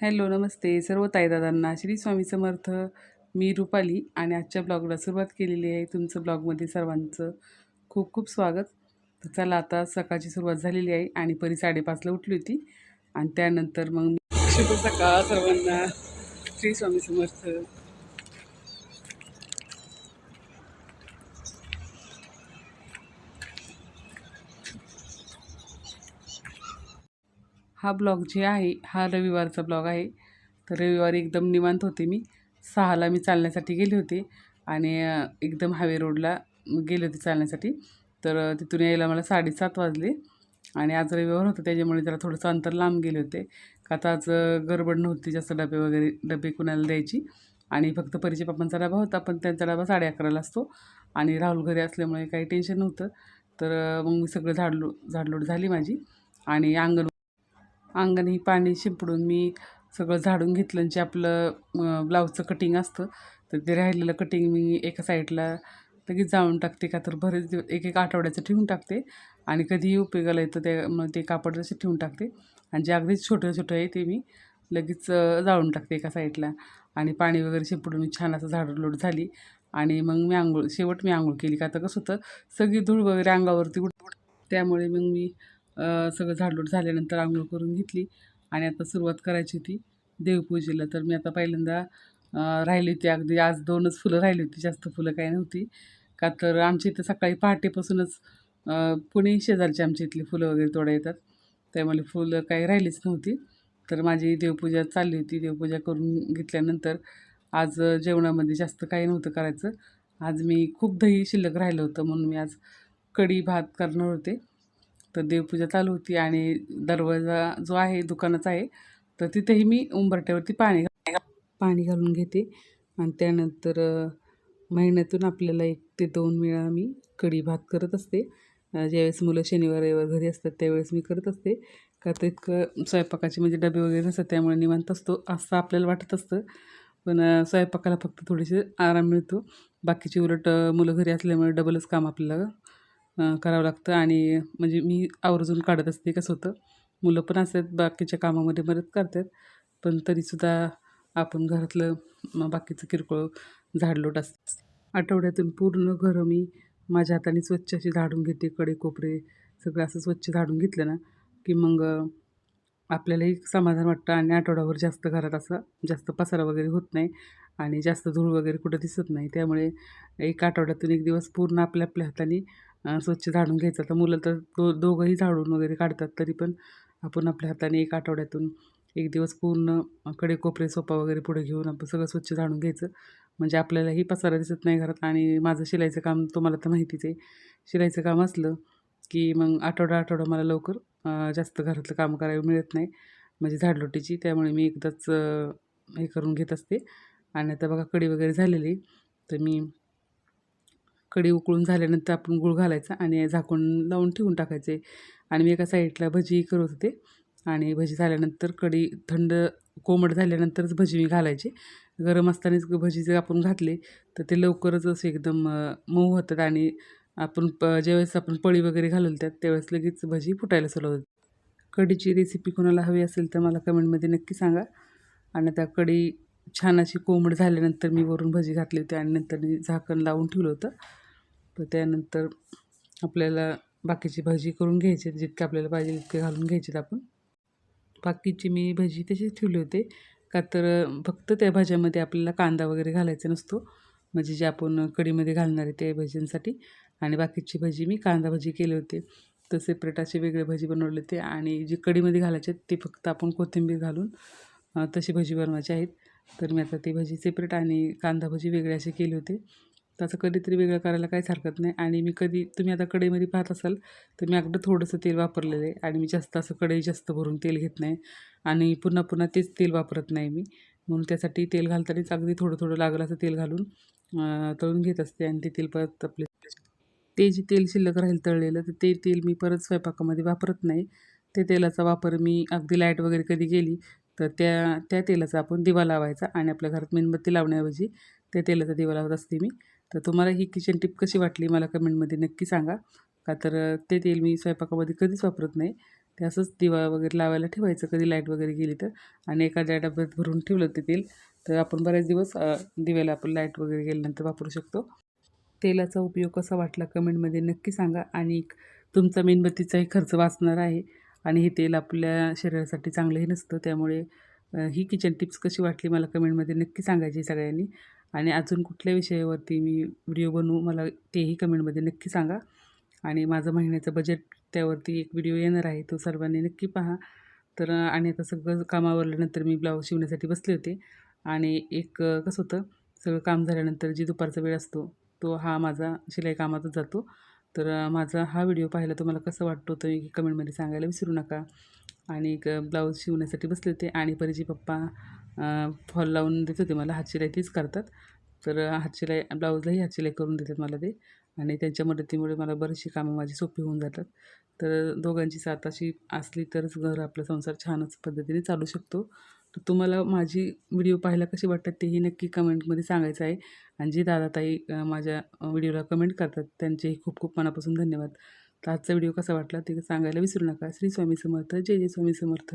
Hello नमस्ते. सर्व ताईदादांना श्री स्वामी समर्थ. मी रुपाली आणि आजच्या ब्लॉगला सुरुवात केलेली आहे तुमचं ब्लॉगमध्ये सर्वांचं खूप खूप स्वागत. तर चला आता सकाळची सुरुवात झालेली आहे आणि परी साडेपाचला उठली होती आणि त्यानंतर मग मी शुभ सकाळ सर्वांना. श्री स्वामी समर्थ. हा ब्लॉग जे आहे हा रविवारचा ब्लॉग आहे. तर रविवारी एकदम निवांत होते मी. सहाला मी चालण्यासाठी गेले होते आणि एकदम हायवे रोडला गेले होते चालण्यासाठी. तर तिथून यायला मला साडेसात वाजले आणि आज रविवार होतं त्याच्यामुळे जरा थोडंसं अंतर लांब गेले होते. का आता आज गडबड नव्हती जास्त डबे वगैरे डबे कुणाला द्यायची. आणि फक्त परिचय पप्पांचा डबा होता पण त्यांचा डबा साडे अकराला असतो आणि राहुल घरी असल्यामुळे काही टेन्शन नव्हतं. तर मग मी सगळं झाडलो झाडलोड झाली माझी आणि अंगण अंगण ही पाणी शिंपडून मी सगळं झाडून घेतलं आणि जे आपलं ब्लाऊजचं कटिंग असतं तर ते राहिलेलं कटिंग मी एका साईडला लगेच जाळून टाकते का तर बरेच दिवस एक एक आठवड्याचं ठेवून टाकते आणि कधीही उपयोगाला येतं ते मग ते कापड जसे ठेवून टाकते आणि जे अगदीच छोटं छोटं आहे ते मी लगेच जाळून टाकते एका साईडला आणि पाणी वगैरे शिंपडून मी छान असं झाडलोट झाली आणि मग मी आंघोळ शेवट मी आंघोळ केली का आता कसं होतं सगळी धूळ वगैरे अंगावरती उड त्यामुळे मग मी सगळं झाडलोट झाल्यानंतर आंघोळ करून घेतली आणि आता सुरुवात करायची होती देवपूजेला. तर मी आता पहिल्यांदा राहिली होती. अगदी आज दोनच फुलं राहिली होती. जास्त फुलं काही नव्हती. का तर आमच्या इथं सकाळी पहाटेपासूनच पुणे शेजारची आमच्या इथली फुलं वगैरे तोडा येतात. त्यामुळे फुलं काही राहिलीच नव्हती. तर माझी देवपूजा चालली होती. देवपूजा करून घेतल्यानंतर आज जेवणामध्ये जास्त काही नव्हतं करायचं. आज मी खूप दही शिल्लक राहिलं होतं म्हणून मी आज कढी भात करणार होते. तर देवपूजा चालू होती आणि दरवाजा जो आहे दुकानाचा आहे तर तिथेही मी उंबरट्यावरती पाणी पाणी घालून घेते. आणि त्यानंतर महिन्यातून आपल्याला एक ते दोन वेळा मी कढी भात करत असते. ज्यावेळेस मुलं शनिवार रविवार घरी असतात त्यावेळेस मी करत असते. का तर इतकं स्वयंपाकाचे म्हणजे डबे वगैरे नसतात त्यामुळे निवांत असतो असं आपल्याला वाटत असतं. पण स्वयंपाकाला फक्त थोडेसे आराम मिळतो. बाकीची उलट मुलं घरी असल्यामुळे डबलच काम आपल्याला करावं लागतं आणि म्हणजे मी आवर्जून काढत असते कसं होतं मुलं पण असतात बाकीच्या कामामध्ये मदत करतात पण तरीसुद्धा आपण घरातलं बाकीचं किरकोळ झाडलोट असतं. आठवड्यातून पूर्ण घरं मी माझ्या हाताने स्वच्छ अशी झाडून घेते कडे कोपरे सगळं असं स्वच्छ झाडून घेतलं ना की मग आपल्यालाही समाधान वाटतं आणि आठवड्यावर जास्त घरात असं जास्त पसारा वगैरे होत नाही आणि जास्त धूळ वगैरे कुठं दिसत नाही. त्यामुळे एक आठवड्यातून एक दिवस पूर्ण आपल्या आपल्या हाताने स्वच्छ झाडून घ्यायचं. तर मुलं तर दो दोघंही झाडून वगैरे काढतात तरी पण आपण आपल्या हाताने एक आठवड्यातून एक दिवस पूर्णकडे कोपरे सोपा वगैरे पुढे घेऊन आपण सगळं स्वच्छ झाडून घ्यायचं. म्हणजे आपल्यालाही पसारा दिसत नाही घरात आणि माझं शिलाईचं काम तुम्हाला तर माहितीच आहे. शिलाईचं काम असलं की मग आठवडा आठवडा मला लवकर जास्त घरातलं काम करायला मिळत नाही. म्हणजे झाडलोटीची त्यामुळे मी एकदाच हे करून घेत असते. आणि आता बघा कढी वगैरे झालेली तर मी कढी उकळून झाल्यानंतर आपण गूळ घालायचा आणि झाकून लावून ठेवून टाकायचे. आणि मी एका साईडला भजी करत होते. आणि भजी झाल्यानंतर कढी थंड कोमट झाल्यानंतरच भजी मी घालायची. गरम असतानाच भजी जर आपण घातले तर ते लवकरच असे एकदम मऊ होतात आणि आपण प ज्यावेळेस आपण पळी वगैरे घालून त्यात त्यावेळेस लगेच भजी फुटायला सुरुवात होते. कढीची रेसिपी कोणाला हवी असेल तर मला कमेंटमध्ये नक्की सांगा. आणि त्या कढी छान अशी कोंबड झाल्यानंतर मी वरून भजी घातली होती आणि नंतर मी झाकण लावून ठेवलं होतं. तर त्यानंतर आपल्याला बाकीची भाजी करून घ्यायची जितके आपल्याला पाहिजे तितके घालून घ्यायचे आपण. बाकीची मी भजी तशीच ठेवली होते का तर फक्त त्या भाज्यामध्ये आपल्याला कांदा वगैरे घालायचा नसतो. म्हणजे जे आपण कढीमध्ये घालणार आहे त्या भज्यांसाठी. आणि बाकीची भजी मी कांदा भजी केली होते. तर सेपरेट असे वेगळे भजी बनवले होते आणि जी कढीमध्ये घालायचे आहेत ते फक्त आपण कोथिंबीर घालून तशी भजी बनवायची आहेत तर मी आता ती भजी सेपरेट आणि कांदा भजी वेगळे असे केले होते. त्याचं कधीतरी वेगळं करायला काहीच हरकत नाही. आणि मी कधी तुम्ही आता कढईमध्ये पाहत असाल तर मी अगदी थोडंसं तेल वापरलेलं आहे. आणि मी जास्त असं कढई जास्त भरून तेल घेत नाही. आणि पुन्हा पुन्हा तेच तेल वापरत नाही मी. म्हणून त्यासाठी तेल घालतानाच अगदी थोडं थोडं लागलं असं तेल घालून तळून घेत असते. आणि ते तेल परत आपले ते जे तेल शिल्लक राहील तळलेलं तर ते तेल मी परत स्वयंपाकामध्ये वापरत नाही. ते तेलाचा वापर मी अगदी लाइट वगैरे कधी गेली तर त्या त्या तेलाचा आपण दिवा लावायचा. आणि आपल्या घरात मेणबत्ती लावण्याऐवजी त्या तेलाचा दिवा लावत असते मी. तर तुम्हाला ही किचन टिप कशी वाटली मला कमेंटमध्ये नक्की सांगा. का तर ते तेल मी स्वयंपाकामध्ये कधीच वापरत नाही. ते असंच दिवा वगैरे लावायला ठेवायचं कधी लाइट वगैरे गेली तर. आणि एखाद्या डब्यात भरून ठेवलं ते तेल. तर आपण बरेच दिवस दिव्याला आपण लाइट वगैरे गेल्यानंतर वापरू शकतो. तेलाचा उपयोग कसा वाटला कमेंटमध्ये नक्की सांगा. आणि तुमचा मेणबत्तीचाही खर्च वाचणार आहे. आणि हे तेल आपल्या शरीरासाठी चांगलंही नसतं. त्यामुळे ही किचन टिप्स कशी वाटली मला कमेंटमध्ये नक्की सांगायची सगळ्यांनी. आणि अजून कुठल्या विषयावरती मी व्हिडिओ बनवू मला तेही कमेंटमध्ये नक्की सांगा. आणि माझं महिन्याचं बजेट त्यावरती एक व्हिडिओ येणार आहे तो सर्वांनी नक्की पहा. तर आणि आता सगळं कामावरल्यानंतर मी ब्लाऊज शिवण्यासाठी बसले होते. आणि एक कसं होतं सगळं काम झाल्यानंतर जी दुपारचा वेळ असतो तो हा माझा शिलाई कामातच जातो. तर माझा हा व्हिडिओ पाहायला तुम्हाला कसं वाटतो तर कमेंटमध्ये सांगायला विसरू नका. आणि एक ब्लाऊज शिवण्यासाठी बसले होते. आणि परीचे पप्पा फॉल लावून देत होते मला. हातशिलाई तीच करतात. तर हातशिलाई ब्लाऊजलाही हातशिलाई करून देतात मला ते. आणि त्यांच्या मदतीमुळे मला बरीचशी कामं माझी सोपी होऊन जातात. तर दोघांची साथ अशी असली तरच घर आपला संसार छानच पद्धतीने चालू शकतो. तर तुम्हाला माझी व्हिडिओ पाहायला कशी वाटतात तेही नक्की कमेंटमध्ये सांगायचं आहे. आणि जी दादा ताई माझ्या व्हिडिओला कमेंट करतात त्यांचेही खूप खूप मनापासून धन्यवाद. तर आजचा व्हिडिओ कसा वाटला ते सांगायला विसरू नका. श्री स्वामी समर्थ. जय जय स्वामी समर्थ.